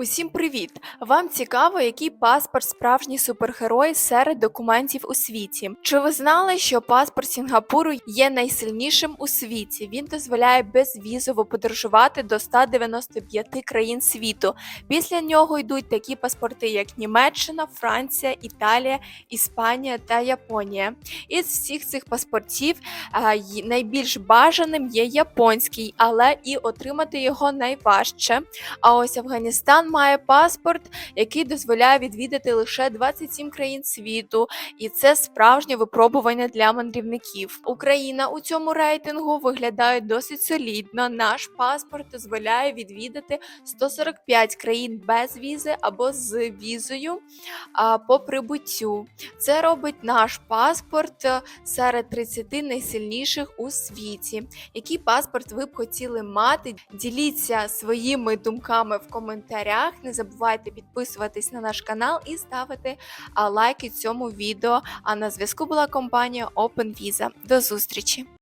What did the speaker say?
Усім привіт! Вам цікаво, який паспорт справжній супергерой серед документів у світі? Чи ви знали, що паспорт Сінгапуру є найсильнішим у світі? Він дозволяє безвізово подорожувати до 195 країн світу. Після нього йдуть такі паспорти, як Німеччина, Франція, Італія, Іспанія та Японія. Із всіх цих паспортів е, найбільш бажаним є японський, але і отримати його найважче. А ось Афганістан має паспорт, який дозволяє відвідати лише 27 країн світу, і це справжнє випробування для мандрівників. Україна у цьому рейтингу виглядає досить солідно. Наш паспорт дозволяє відвідати 145 країн без візи або з візою по прибуттю. Це робить наш паспорт е, серед 30 найсильніших у світі. Який паспорт ви б хотіли мати? Діліться своїми думками в коментарях. Не забувайте підписуватись на наш канал і ставити лайки цьому відео. А на зв'язку була компанія OpenVisa. До зустрічі!